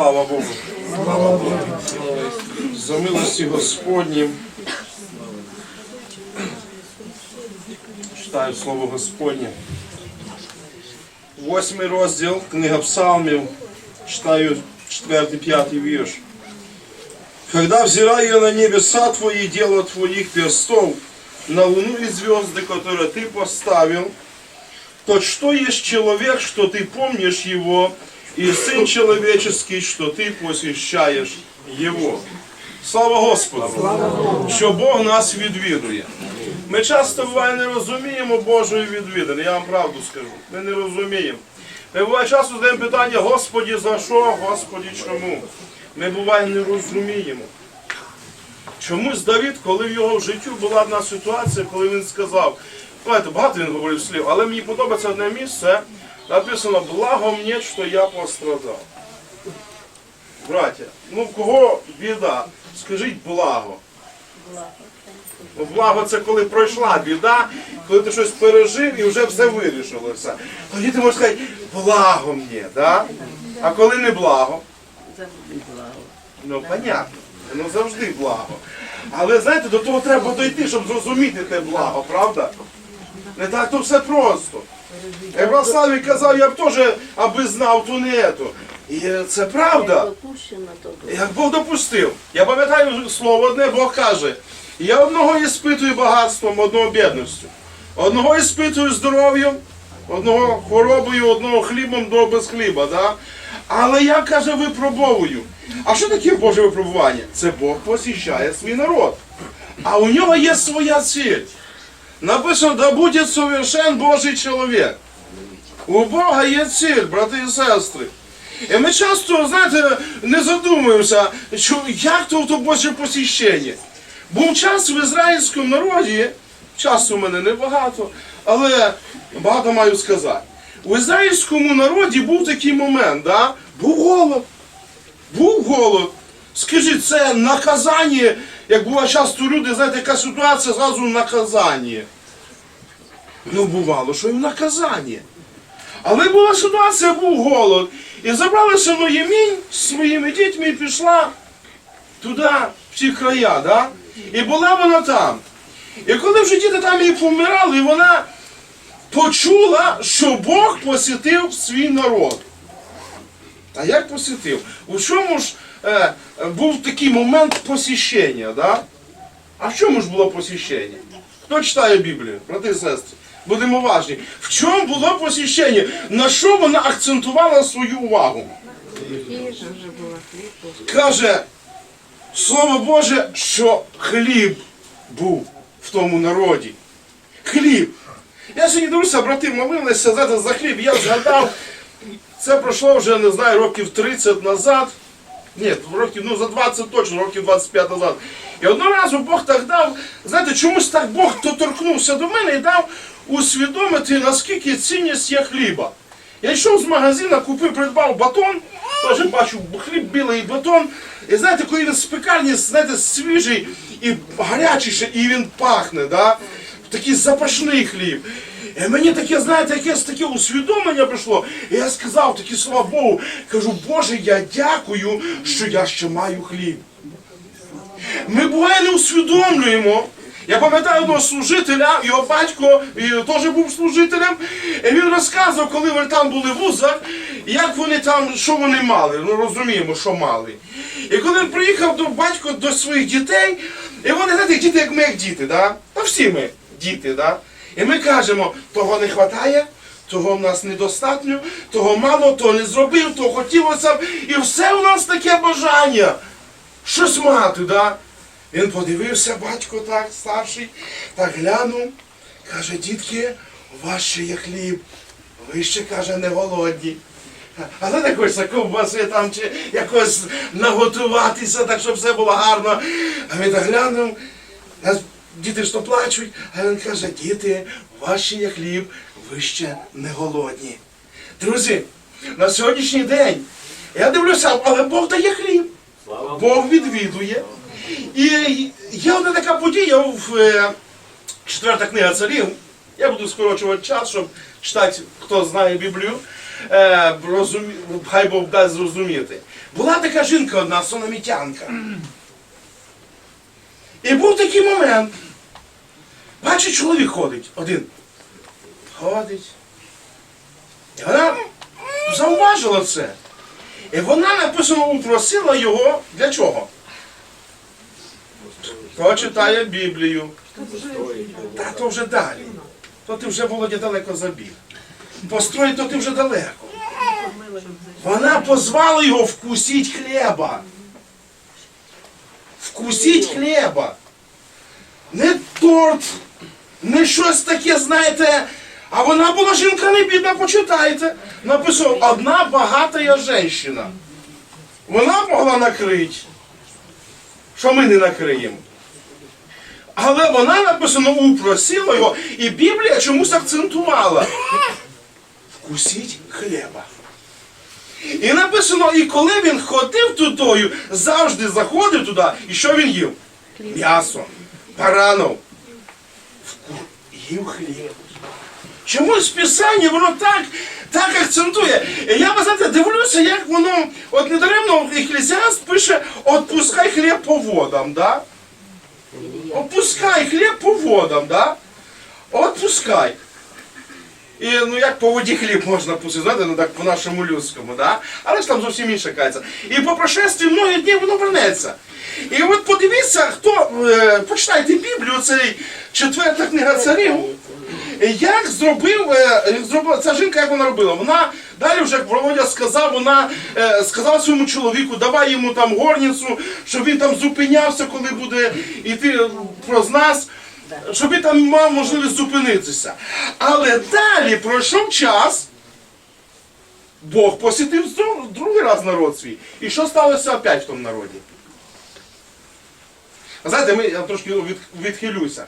Слава Богу. Слава Богу. За милості Господні. Читаю Слово Господнє. Восьмий розділ, книга Псалмів. Читаю четвертий, п'ятий вірш. Когда взираю я на небеса Твои, дело Твоих перстов, на луну и звезды, которые Ты поставил, то что есть человек, что Ты помнишь его, и Сын человеческий, что Ты посещаешь его. Слава Господу! Що Бог нас відвідує. Ми часто буває не розуміємо Божої відвідини, я вам правду скажу. Ми не розуміємо. Ми буває часто задаємо питання, Господі, за що, Господі, чому? Ми буває не розуміємо. Чомусь Давід, коли в його в життю була одна ситуація, коли він сказав, багато він говорив слів, але мені подобається одне місце, написано Благо мені, що я пострадав. Браття, ну в кого біда? Скажіть благо. Ну, Благо це коли пройшла біда, коли ти щось пережив і вже все вирішилося. Тоді ти можеш сказати, благо мені, да? а коли не благо, ну понятно, ну завжди благо. Але знаєте, до того треба дойти, щоб зрозуміти те благо, правда? Не так то все просто. Як Славі казав, я б теж аби знав ту не ету. І це правда. Як Бог допустив. Я пам'ятаю слово одне, Бог каже, я одного іспитую багатством, одного бідністю. Одного іспитую здоров'ям, одного хворобою, одного хлібом, одного без хліба. Да? Але я каже, випробовую. А що таке Боже випробування? Це Бог посіщає свій народ. А у нього є своя ціль. Написано, да буде совершен Божий чоловік. У Бога є ціль, брати і сестри. І ми часто, знаєте, не задумуємося, що як то, то Боже посіщення. Був час в ізраїльському народі, часу у мене небагато, але багато маю сказати. У ізраїльському народі був такий момент, да? був голод. Був голод. Скажіть, це наказання, як буває часто люди, знаєте, яка ситуація, зразу наказання. Ну, бувало, що і в наказання. Але була ситуація, був голод. І забралася Ноємінь з своїми дітьми і пішла туди, в ті края, да? і була вона там. І коли вже діти там і помирали, вона почула, що Бог посітив свій народ. А як посітив? У чому ж е, був такий момент посіщення, да? А в чому ж було посіщення? Хто читає Біблію, брати і сестри? Будемо уважні. В чому було посіщення? На що вона акцентувала свою увагу? Каже, Слово Боже, що хліб був в тому народі. Хліб. Я сьогодні дивлюся, брати молилися за хліб. Я згадав, це пройшло вже, не знаю, років 30 назад. Ні, років, ну за 20 точно, років 25 назад. І одного разу Бог так дав, знаєте, чомусь так Бог доторкнувся до мене і дав усвідомити, наскільки цінність є хліба. Я йшов з магазина, купив, придбав батон, теж бачу хліб білий батон. І знаєте, коли він з пекарні, знаєте, свіжий і гарячий і він пахне, да? такий запашний хліб. І мені таке, знаєте, якесь таке усвідомлення прийшло. І я сказав такі слова Богу, кажу, Боже, я дякую, що я ще маю хліб. Ми буває не усвідомлюємо. Я пам'ятаю одного служителя, його батько теж був служителем. І він розказував, коли вони там були в вузах, як вони там, що вони мали. Ну розуміємо, що мали. І коли він приїхав до батька до своїх дітей, і вони, знаєте, діти, як ми, як діти, да? Та всі ми діти, да? І ми кажемо, того не вистачає, того в нас недостатньо, того мало, того не зробив, того хотілося б. І все у нас таке бажання. Щось мати, да? Він подивився, батько так, старший, так глянув, каже, дітки, у вас ще є хліб, ви ще, каже, не голодні. Але не хочеться ковбаси там чи якось наготуватися, так щоб все було гарно. А він так глянув, а діти ж то плачуть, а він каже, діти, ще є хліб, ви ще не голодні. Друзі, на сьогоднішній день я дивлюся, але Бог дає хліб. Бог відвідує. І є одна така подія в е, четверта книга царів. Я буду скорочувати час, щоб читати, хто знає Біблію. е, хай Бог дасть зрозуміти. Була така жінка одна, сономітянка. І був такий момент. Бачить, чоловік ходить один. Ходить. І вона зауважила це. І вона написано упросила його для чого? Хто читає Біблію? Та то вже далі. То ти вже Володя далеко забіг. Построй, то ти вже далеко. Вона позвала його вкусіть хліба. Вкусіть хліба. Не торт, не щось таке, знаєте. А вона була жінка не бідна, почитайте. Написав, одна багата жінка. Вона могла накрити. Що ми не накриємо? Але вона написано упросила його, і Біблія чомусь акцентувала. Вкусіть хліба. І написано, і коли він ходив тудою, завжди заходив туди, і що він їв? М'ясо, баранов. Їв хліб. Чомусь в Писанні воно так, так акцентує. Я ви знаєте, дивлюся, як воно, от недаремно Еклезіаст пише, отпускай хліб по водам, да? Опускай хліб по водам, да? Отпускай. І ну як по воді хліб можна знаєте, ну так по-нашому людському, да? але ж там зовсім інша кається. І по прошестві многих днів воно вернеться. І от подивіться, хто, е, почитайте Біблію, цей четверта книга царів. Як зробив, е, як зробила ця жінка, як вона робила? Вона далі вже як Володя сказав, вона е, сказала своєму чоловіку, давай йому там горницю, щоб він там зупинявся, коли буде йти проз нас, щоб він там мав можливість зупинитися. Але далі пройшов час. Бог посітив другий раз народ свій. І що сталося опять в тому народі? Знаєте, ми, я трошки відхилюся.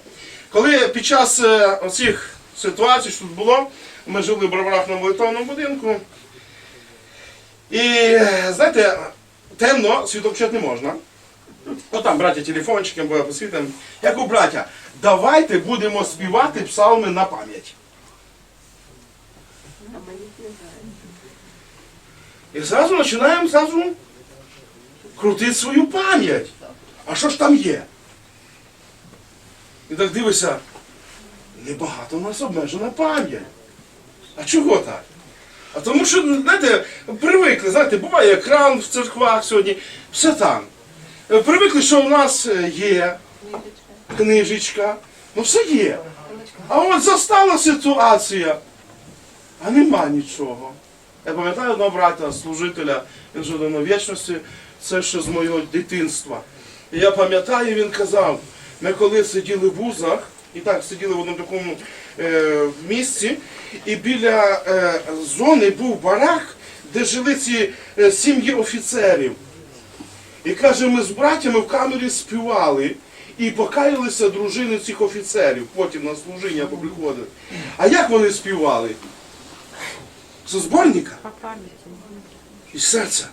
Коли під час е, оцих ситуацій, що тут було, ми жили в броварах на молитовному будинку. І знаєте, темно, світло не можна. Ну там браття телефончиком, бо посвітимо. Як у браття, давайте будемо співати псалми на пам'ять. І зразу починаємо зразу крутити свою пам'ять. А що ж там є? І так дивишся, небагато у нас обмежена пам'ять. А чого так? А тому що, знаєте, привикли, знаєте, буває екран в церквах сьогодні, все там. Е, Привикли, що у нас е, є книжечка, ну все є. А от застала ситуація, а нема нічого. Я пам'ятаю одного брата, служителя, в вічності, це ще з мого дитинства. І я пам'ятаю, він казав, ми коли сиділи в вузах, і так сиділи в одному такому е, місці, і біля е, зони був барак, де жили ці е, сім'ї офіцерів. І каже, ми з братями в камері співали і покаялися дружини цих офіцерів, потім на служіння приходили. А як вони співали? З зборника? Із серця.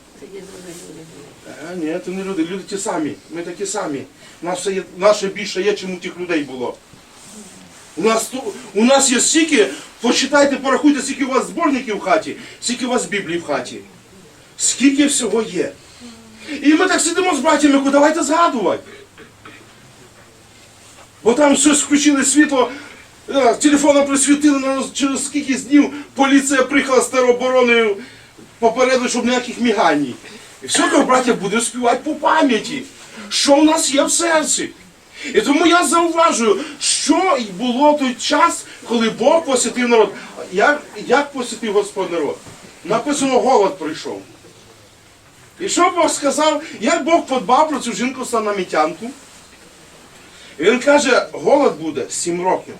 А, ні, це не люди, люди ті самі. Ми такі самі. Наше, є, наше більше є, чим у тих людей було. У нас, у нас є стільки, почитайте, порахуйте, скільки у вас зборників в хаті, скільки у вас Біблії в хаті. Скільки всього є. І ми так сидимо з братями, давайте згадувати. Бо там щось включили світло, е, телефоном присвітили, на- через скільки днів поліція приїхала з теробороною попередили, щоб ніяких мігань. І все то, браття, буде співати по пам'яті, що в нас є в серці. І тому я зауважую, що було той час, коли Бог посітив народ. Як, як посітив Господь народ? Написано, голод прийшов. І що Бог сказав, як Бог подбав про цю жінку санамітянку? І Він каже, голод буде сім років.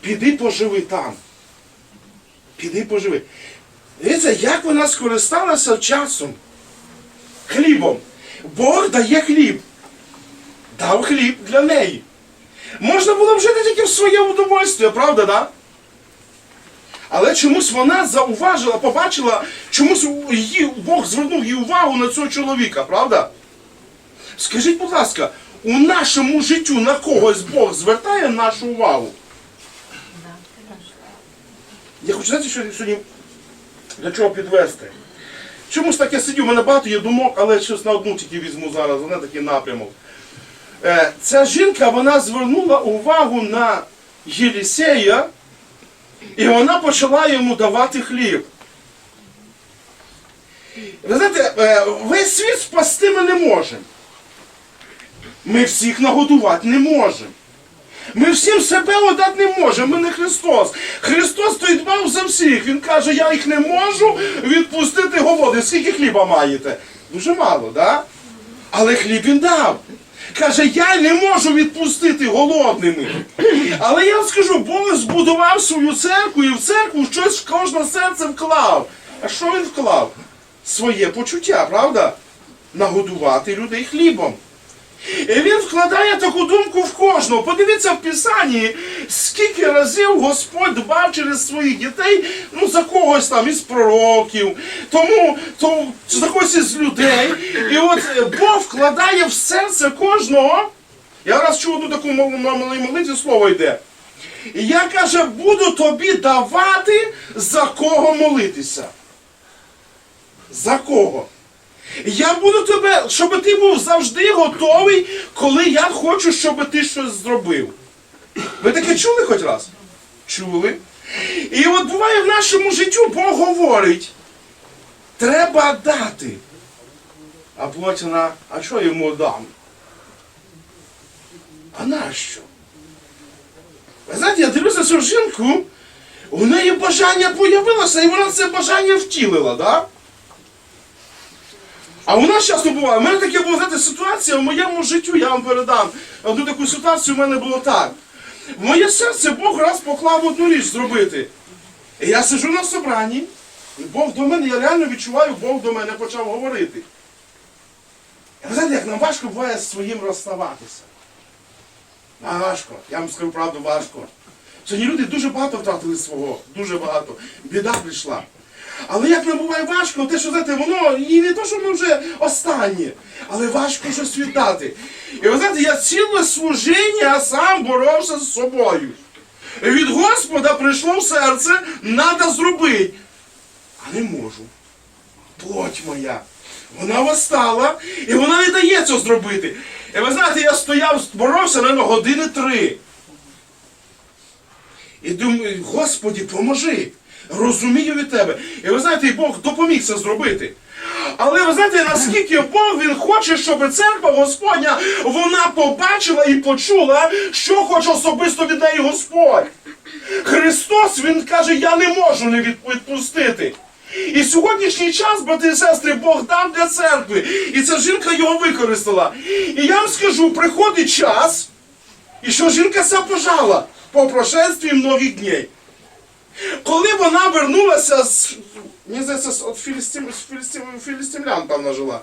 Піди поживи там. Піди поживи. Дивіться, як вона скористалася часом, хлібом. Бог дає хліб. Дав хліб для неї. Можна було б жити тільки в своє удовольствие, правда, да? Але чомусь вона зауважила, побачила, чомусь її, Бог звернув її увагу на цього чоловіка, правда? Скажіть, будь ласка, у нашому життю на когось Бог звертає нашу увагу? Я хочу знаєте, що сьогодні Для чого підвести? Чомусь таке сидю, у мене багато є думок, але щось на одну тільки візьму зараз, вона такий напрямок. Е, Ця жінка вона звернула увагу на Єлісея, і вона почала йому давати хліб. Ви знаєте, е, весь світ спасти ми не можемо. Ми всіх нагодувати не можемо. Ми всім себе отдати не можемо, ми не Христос. Христос той дбав за всіх. Він каже, я їх не можу відпустити голодних. Скільки хліба маєте? Дуже мало, да? Але хліб він дав. Каже, я не можу відпустити голодними. Але я вам скажу, Бог збудував свою церкву і в церкву щось в кожне серце вклав. А що він вклав? Своє почуття, правда? Нагодувати людей хлібом. І він вкладає таку думку в кожного. Подивіться в Писанні, скільки разів Господь дбав через своїх дітей, ну за когось там із пророків, тому то, за когось із людей. І от Бог вкладає в серце кожного. Я раз чув одну таку молитві слово йде. І я каже, буду тобі давати за кого молитися. За кого? Я буду тебе, щоб ти був завжди готовий, коли я хочу, щоб ти щось зробив. Ви таке чули хоч раз? Чули? І от буває в нашому життю Бог говорить, треба дати. А потім, а, а що йому дам? А нащо? Ви знаєте, я дивлюся цю жінку, у неї бажання появилося, і вона це бажання втілила, так? Да? А у нас часто буває, у мене таке була знаєте, ситуація в моєму життю, я вам передам. Одну таку ситуацію в мене було так. В моє серце Бог раз поклав одну річ зробити. І я сиджу на собранні, і Бог до мене, я реально відчуваю, Бог до мене почав говорити. І ви знаєте, як нам важко буває з своїм розставатися. Важко, я вам скажу правду, важко. Сьогодні люди дуже багато втратили свого, дуже багато. Біда прийшла. Але як нам буває важко, те, що знаєте, воно і не то, що воно вже останнє, але важко щось віддати. І ви знаєте, я ціле служіння сам боровся з собою. І від Господа прийшло в серце, треба зробити. А не можу. Плоть моя. Вона восстала, і вона не дає цього зробити. І ви знаєте, я стояв, боровся, мабуть, години три. І думаю, Господі, поможи. Розумію від тебе. І ви знаєте, і Бог допоміг це зробити. Але ви знаєте, наскільки Бог він хоче, щоб церква Господня вона побачила і почула, що хоче особисто від неї Господь. Христос Він каже, я не можу не відпустити. І сьогоднішній час, брати і сестри, Бог дав для церкви. І ця жінка його використала. І я вам скажу, приходить час, і що жінка ся пожала по прошестві многих днів. Коли вона вернулася з. Мені здається, от філістим, філістим, філістимлян там жила.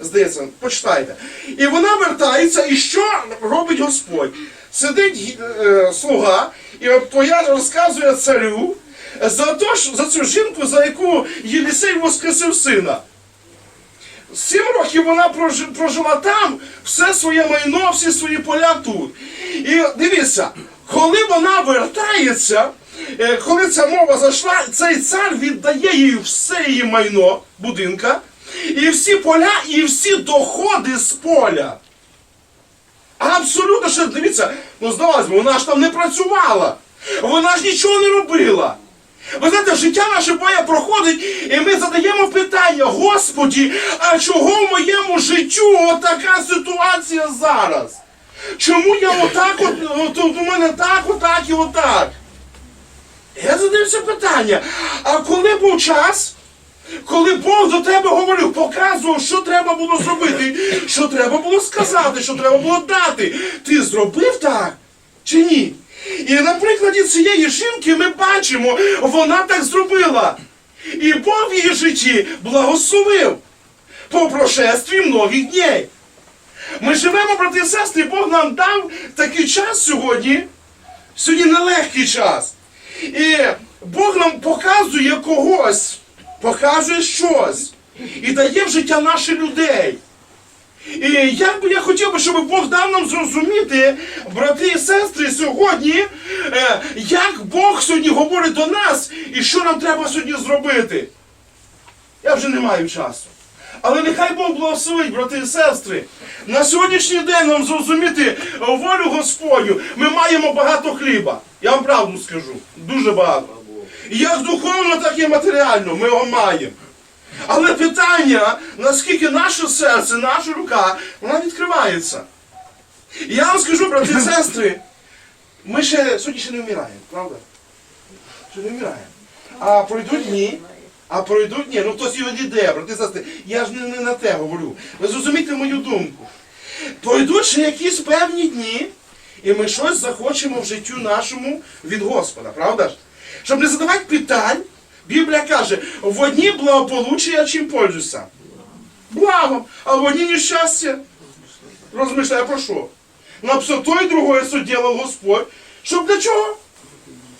Здається, почитайте. І вона вертається, і що робить Господь? Сидить е, слуга, і розказує царю за, то, за цю жінку, за яку Єлісей воскресив сина. Сім років вона прожила там, все своє майно, всі свої поля тут. І дивіться, коли вона вертається, коли ця мова зайшла, цей цар віддає їй все її майно, будинка, і всі поля, і всі доходи з поля. Абсолютно ще дивіться, ну здавалось би, вона ж там не працювала. Вона ж нічого не робила. Ви знаєте, життя наше боє проходить, і ми задаємо питання, Господі, а чого в моєму життю отака ситуація зараз? Чому я отак, от, от, от у мене так, отак і отак? Я задався питання, а коли був час, коли Бог до тебе говорив, показував, що треба було зробити, що треба було сказати, що треба було дати, ти зробив так чи ні? І на прикладі цієї жінки ми бачимо, вона так зробила. І Бог в її житті благословив по прошестві многих днів. Ми живемо, брати і сестри, Бог нам дав такий час сьогодні, сьогодні нелегкий час. І Бог нам показує когось, показує щось і дає в життя наших людей. І як би я хотів би, щоб Бог дав нам зрозуміти, брати і сестри, сьогодні, е, як Бог сьогодні говорить до нас і що нам треба сьогодні зробити. Я вже не маю часу. Але нехай Бог благословить, брати і сестри. На сьогоднішній день нам зрозуміти волю Господню. Ми маємо багато хліба. Я вам правду скажу. Дуже багато. Як духовно, так і матеріально. Ми його маємо. Але питання, наскільки наше серце, наша рука, вона відкривається. І я вам скажу, брати і сестри, ми ще сьогодні ще не вмираємо, правда? Ще не вмираємо. А пройдуть дні, а пройдуть дні, ну хтось його йде, брати сестри, я ж не, не на те говорю. Ви зрозумійте мою думку. Пройдуть ще якісь певні дні, і ми щось захочемо в життю нашому від Господа, правда ж? Щоб не задавати питань, Біблія каже, в одні благополуччя чим пользуюся? Благом, а в одні нещастя. Розмишляю про що? То і другое судділо Господь. Щоб для чого?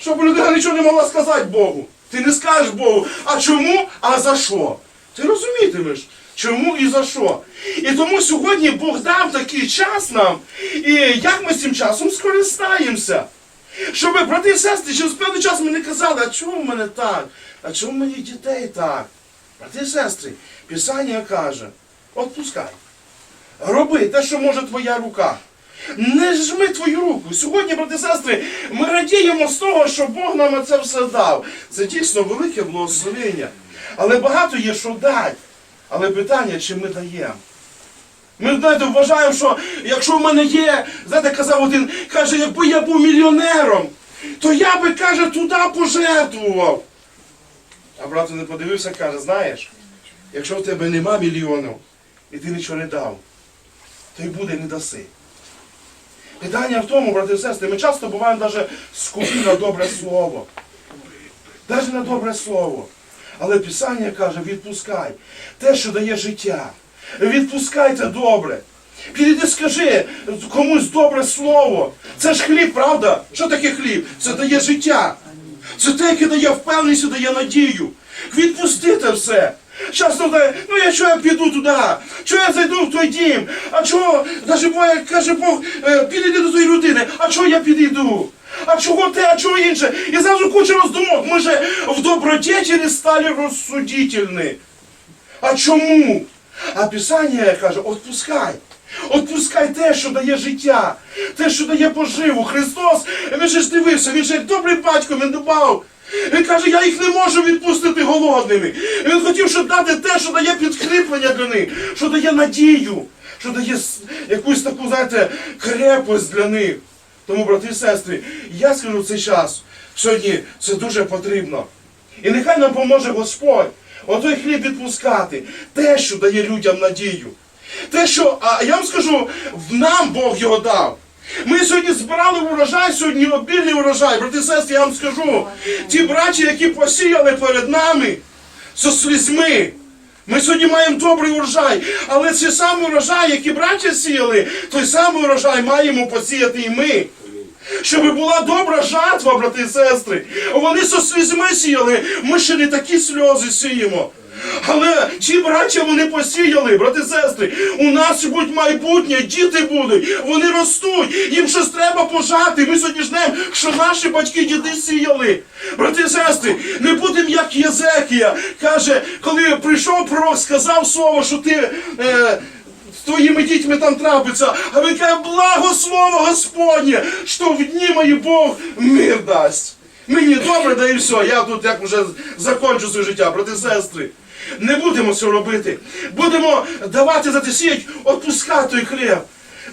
Щоб людина нічого не могла сказати Богу. Ти не скажеш Богу, а чому, а за що? Ти розумітимеш, чому і за що. І тому сьогодні Бог дав такий час нам, і як ми з цим часом скористаємося. Щоб, брати і сестри, через певний час ми не казали, а чому в мене так? А чому в моїх дітей так? Брати і сестри, Писання каже, отпускай. Роби те, що може твоя рука. Не жми твою руку. Сьогодні, брати сестри, ми радіємо з того, що Бог нам це все дав. Це дійсно велике благословення. Але багато є, що дати. Але питання, чи ми даємо. Ми знаєте, вважаємо, що якщо в мене є, знаєте, казав один, каже, якби я був мільйонером, то я би, каже, туди пожертвував. А брат не подивився, каже, знаєш, якщо в тебе нема мільйонів, і ти нічого не дав, то й буде не даси. Питання в тому, брати і сестри, ми часто буваємо навіть скупі на добре слово. Навіть на добре слово. Але Писання каже, відпускай те, що дає життя. Відпускайте добре. Підійди, скажи комусь добре слово. Це ж хліб, правда? Що таке хліб? Це дає життя. Це те, яке дає впевненість, і дає надію. Відпустите все. Часто дає, ну я що я піду туди? Чого я зайду в той дім? А чого, навіть буває, каже Бог, е, підійди до тої людини, а чого я підійду? А чого те, а чого інше? І зразу куча роздумок. Ми же в добродетелі стали розсудительні. А чому? А Писання каже, отпускай. Отпускай те, що дає життя, те, що дає поживу. Христос, він же ж дивився, він же як добрий батько, він дбав. Він каже, я їх не можу відпустити голодними. Він хотів, щоб дати те, що дає підкріплення для них, що дає надію, що дає якусь таку, знаєте, крепость для них. Тому, брати і сестри, я скажу в цей час, сьогодні це дуже потрібно. І нехай нам поможе Господь отой хліб відпускати, те, що дає людям надію. Те, що, а я вам скажу, нам Бог його дав. Ми сьогодні збирали урожай, сьогодні обільний урожай. Брати сестри, я вам скажу, ті браті, які посіяли перед нами, зі слізьми. Ми сьогодні маємо добрий урожай, але цей самий урожай, який браття сіяли, той самий урожай маємо посіяти і ми. Щоб була добра жатва, брати і сестри. Вони со слізьми сіяли, ми ще не такі сльози сіємо. Але ті браття вони посіяли, брати сестри, у нас будуть майбутнє, діти будуть, вони ростуть, їм щось треба пожати. Ми сьогодні жнемо, що наші батьки діти сіяли. Брати сестри, не будемо як Єзекія. Каже, коли прийшов пророк, сказав слово, що ти. Е, з твоїми дітьми там трапиться, а він каже, благо слово Господнє, що в дні мої Бог мир дасть. Мені добре, да і все, я тут як вже закончу своє життя, брати сестри. Не будемо це робити. Будемо давати за те сіять, відпускати той хліб.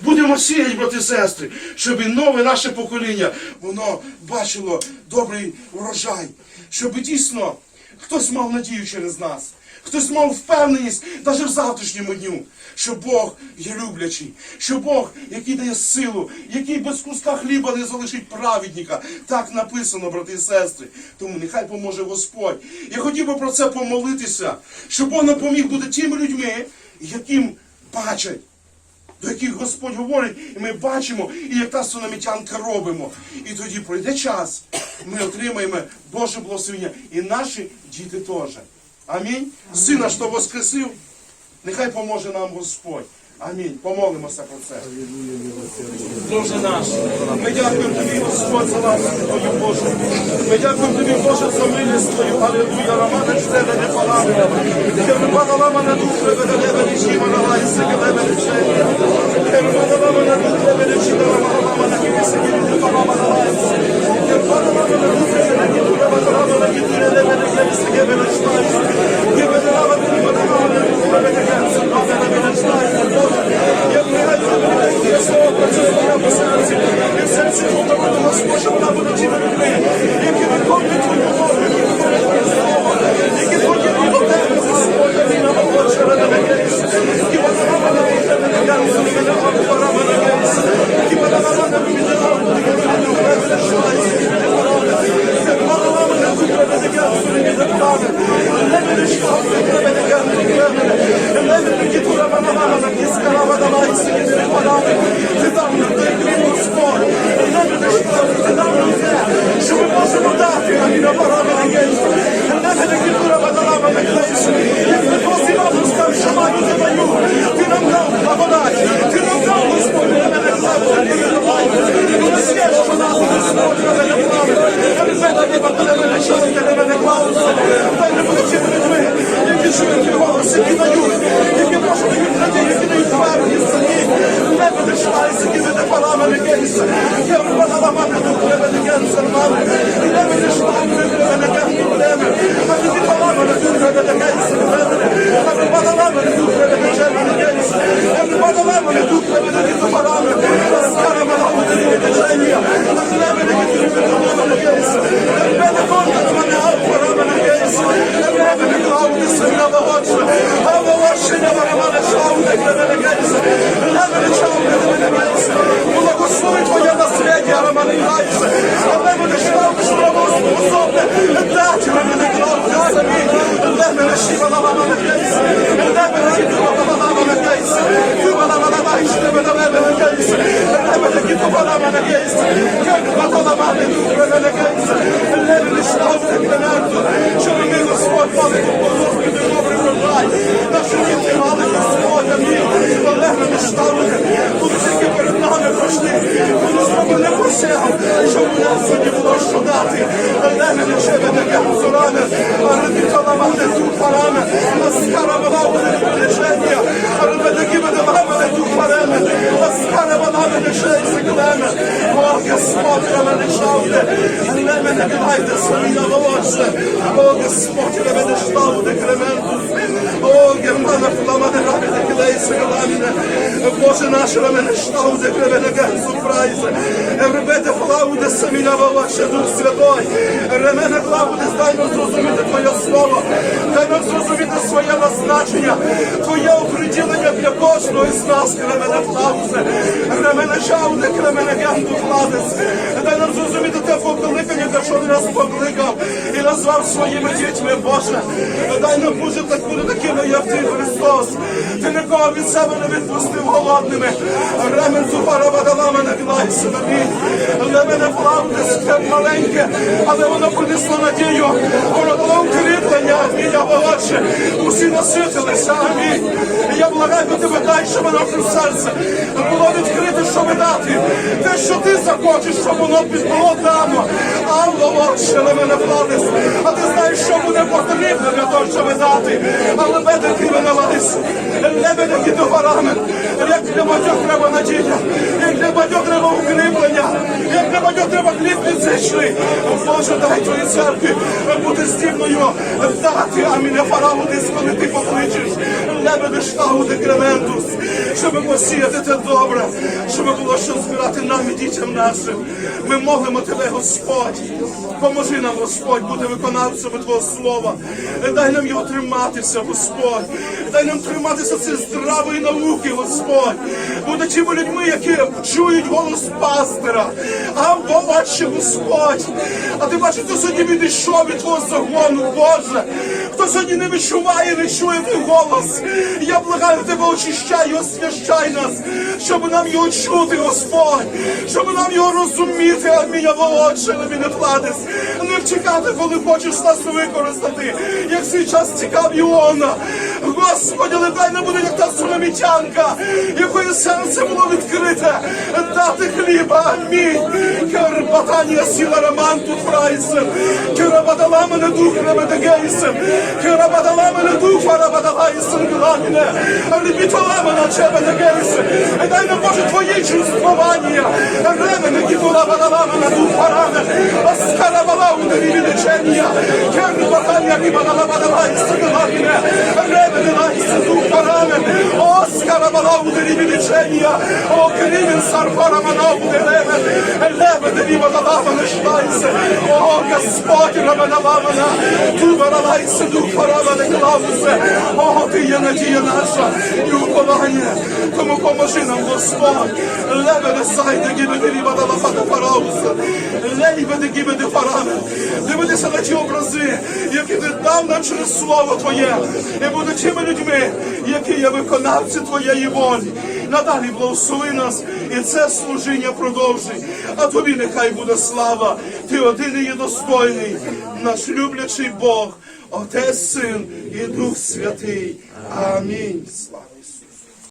Будемо сіяти, брати і сестри, щоб нове наше покоління, воно бачило добрий урожай, щоб дійсно хтось мав надію через нас. Хтось мав впевненість навіть в завтрашньому дню, що Бог є люблячий, що Бог, який дає силу, який без куска хліба не залишить праведника. Так написано, брати і сестри. Тому нехай поможе Господь. Я хотів би про це помолитися, щоб Бог нам поміг бути тими людьми, яким бачать. До яких Господь говорить, і ми бачимо, і як та сунамітянка робимо. І тоді пройде час, ми отримаємо Боже благословення, і наші діти теж. Амінь. Сина, що воскресив, нехай поможе нам Господь. Амінь. Помолимося про це. Боже наш, ми дякуємо тобі, Господь, за ласку Твою Боже. Ми дякуємо тобі, Боже, за милість Твою. Аллилуйя, Романе, чтене, не лебеде, чтене. Кермана ламана дух, лебеде, чіма, ламана, ламана, кивіся, кивіся, палама, налайся. Кермана ламана дух, лебеде, кіту, лебеде, ламана, кіту, лебеде, кивіся, лебеде, чтайся. Лебеде, ламана, лебеде, ламана, дух, лебеде, кивіся, Thank you. Шлауне. Буду тільки перед нами пройшли. Буду зробили посягом, щоб у нас сьогодні було що дати. Але мене ще мене кемзурами. А робіто на мене тут парами. А скара вона буде рішення. А робити мене мене тут парами. А скара вона мене ще й заклеме. О, Господь, на мене шавте. Не каламіне. Боже наш, на мене штавте кремene генсу прайзе. Ребете флауде самі на волосся, Дух Святой. Ремене клауде, дай нам зрозуміти Твоє Слово. Дай нам зрозуміти своє назначення. Твоє оприділення для кожного із нас, кремене флаузе. Ремене чауде, кремене генду фладес. Дай нам зрозуміти те покликання, за що ти нас покликав і назвав своїми дітьми, Боже. Дай нам бути так бути такими, як ти, Христос. Ти нікого від себе не відпустив голодними. Ремен зубара вадалама мене гнайся на Для мене плавне сте маленьке, але воно принесло надію. Воно дало укріплення, амінь, я володше. Усі наситилися, амінь. І я благаю тебе, дай, щоб воно в серце було відкрите, що дати. Що ти захочеш, щоб воно було дано. А володше на мене владис. А ти знаєш, що буде потрібно для того, щоб дати. Але ти мене валися. Не мене ті товарами. Як для багатьох треба надія. Як для багатьох треба укріплення. Як для багатьох треба хліб фізичний. Боже, дай твоїй церкві бути здібною дати, а мене фараудис, коли ти покличеш. Не мене штаути крементус. Щоб посіяти те добре. Щоб було що збирати нам і дітям нашим. Ми молимо тебе, Господь. Поможи нам, Господь, бути виконавцями Твого Слова. Дай нам його триматися, Господь. Дай нам триматися цієї здравої науки, Господь. Будучи людьми, які чують голос пастира. А Отче Господь, а ти бачиш, хто сьогодні відійшов від твого загону, Боже, хто сьогодні не відчуває, не чує твій голос. Я благаю тебе, очищай освящай нас, щоб нам його чути, Господь, щоб нам його розуміти, амінь, Отче, не платись, не вчекати, коли хочеш нас використати, як свій час цікав Іона. Господи, але дай не буде, як та сунамітянка, якої серце було відкрите, дати хліба, амінь. Карбатанія сіла роман тут фрайсер, Керабадала мене дух ребедегейсер, Керабадала мене дух ребедегейсер, гламіне, Ребітала мене чебедегейсер, і дай нам Боже твої чувствування, Ремене кібула бадала мене дух параме, Аскарабала у Ömrünü düşen ya. Kâr bakar ya bir bana bana bana Sıkı haline Ömre bedela Sıkı karamen O Оскарабала у дереві лечення, О, Кривін сарфара мана у дереве, Лебе деріва бадала не шлайсе, О, Господь, рамена мамана, Туба ралайсе, дух парама не клавусе, О, ти є надія наша і уповання, тому поможи нам, Господь, Лебе не сайде, гібе деріва дала пата параусе, Лейбе де гібе де параме, дивитися на ті образи, які ти дав нам через Слово Твоє, і буде тими людьми, які є виконавці Твоєї волі. Надалі благослови нас, і це служіння продовжуй. А тобі нехай буде слава. Ти один і є достойний, наш люблячий Бог, Отець, Син і Дух Святий. Амінь. Слава.